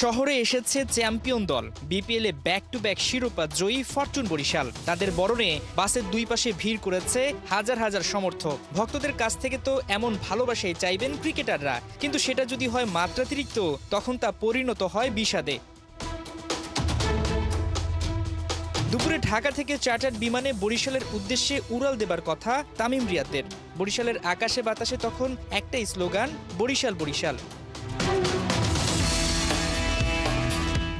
শহরে এসেছে চ্যাম্পিয়ন দল। বিপিএল এ ব্যাক টু ব্যাক শিরোপা জয়ী ফরচুন বরিশাল। তাদের বরণে বাসের দুই পাশে ভিড় করেছে হাজার হাজার সমর্থক। ভক্তদের কাছ থেকে তো এমন ভালোবাসাই চাইবেন ক্রিকেটাররা। কিন্তু সেটা যদি হয় মাত্রাতিরিক্ত, তখন তা পরিণত হয় বিষাদে। দুপুরে ঢাকা থেকে চার্টার্ড বিমানে বরিশালের উদ্দেশ্যে উড়াল দেবার কথা তামিম রিয়াদের। বরিশালের আকাশে বাতাসে তখন একটাই স্লোগান, বরিশাল বরিশাল।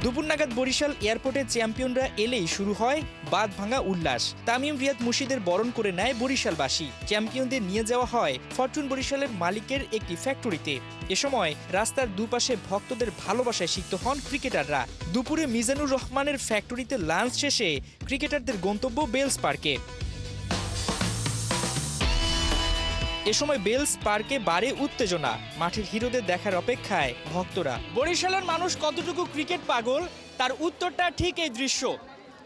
দুপুর নাগাদ বরিশাল এয়ারপোর্টে চ্যাম্পিয়নরা এলেই শুরু হয় বাদ ভাঙা উল্লাস। তামিম রিয়াদ মুর্শিদের বরণ করে নেয় বরিশালবাসী। চ্যাম্পিয়নদের নিয়ে যাওয়া হয় ফরচুন বরিশালের মালিকের একটি ফ্যাক্টরিতে। এ সময় রাস্তার দুপাশে ভক্তদের ভালোবাসায় সিক্ত হন ক্রিকেটাররা। দুপুরে মিজানুর রহমানের ফ্যাক্টরিতে লাঞ্চ শেষে ক্রিকেটারদের গন্তব্য বেলস পার্কে। এ সময় বেলস পার্কে বাড়ে উত্তেজনা। মাঠের হিরোদের দেখার অপেক্ষায় ভক্তরা। বরিশালের মানুষ কতটুকু ক্রিকেট পাগল, তার উত্তরটা ঠিক এই দৃশ্য।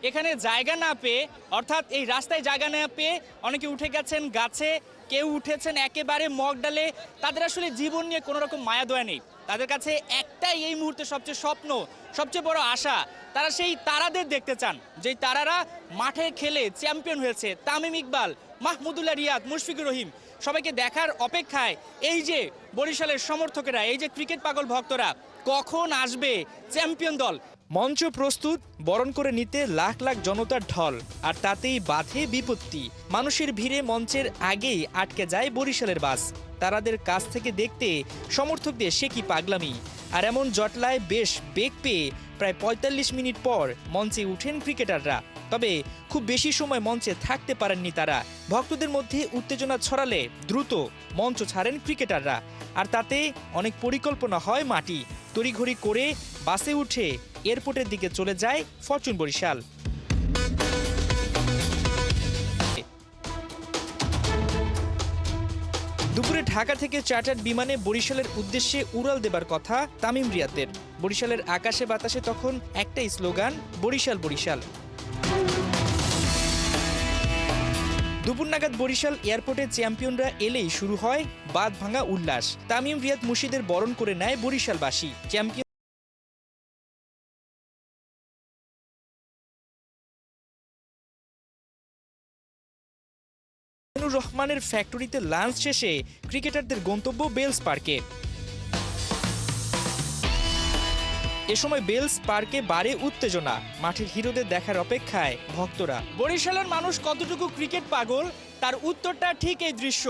এখানে জায়গা না পেয়ে, অর্থাৎ এই রাস্তায় জায়গা না পেয়ে অনেকে উঠে গেছেন গাছে, কেউ উঠেছেন একেবারে মগ ডালে। তাদের আসলে জীবন নিয়ে কোনো রকম মায়া নেই। তাদের কাছে একটাই এই মুহূর্তে সবচেয়ে স্বপ্ন, সবচেয়ে বড় আশা, তারা সেই তারাদের দেখতে চান। যেই তারারা মাঠে খেলে চ্যাম্পিয়ন হয়েছে তামিম ইকবাল, মাহমুদুল্লাহ রিয়াদ, মুশফিকুর রহিম। সবাইকে দেখার অপেক্ষায় এই যে বরিশালের সমর্থকেরা, এই যে ক্রিকেট পাগল ভক্তরা, কখন আসবে চ্যাম্পিয়ন দল? মঞ্চ প্রস্তুত, বরণ করে নিতে লাখ লাখ জনতার ঢল, আর তাতেই বাধে বিপত্তি। মানুষের ভিড়ে মঞ্চের আগেই আটকে যায় বরিশালের বাস। তারাদের কাছ থেকে দেখতে সমর্থকদের সে কি পাগলামি। আর এমন জটলায় বেশ বেগ পেয়ে প্রায় পঁয়তাল্লিশ মিনিট পর মঞ্চে উঠেন ক্রিকেটাররা। তবে খুব বেশি সময় মঞ্চে থাকতে পারেননি তারা। ভক্তদের মধ্যে উত্তেজনা ছড়ালে দ্রুত মঞ্চ ছাড়েন ক্রিকেটাররা। আর তাতে অনেক পরিকল্পনা হয় মাটি। তড়িঘড়ি করে বাসে উঠে এয়ারপোর্টের দিকে চলে যায় ফরচুন বরিশাল। দুপুরে ঢাকা থেকে চার্টার্ড বিমানে বরিশালের উদ্দেশ্যে উড়াল দেবার কথা তামিম রিয়াতের বরিশালের আকাশে বাতাসে তখন একটাই স্লোগান, বরিশাল বরিশাল। দুপুর নাগাদ বরিশাল এয়ারপোর্টে চ্যাম্পিয়নরা এলেই শুরু হয় বাদ ভাঙা উল্লাস। তামিম রিয়াদ মুর্শিদের বরণ করে নেয় বরিশালবাসী। চ্যাম্পিয়ন মিজানুর রহমানের ফ্যাক্টরিতে লাঞ্চ শেষে ক্রিকেটারদের গন্তব্য বেলস পার্কে এ সময় বেলস পার্কে বারে উত্তেজনা, মাঠের হিরোদের দেখার অপেক্ষায় ভক্তরা। বরিশালের মানুষ কতটুকু ক্রিকেট পাগল, তার উত্তরটা ঠিক এই দৃশ্য।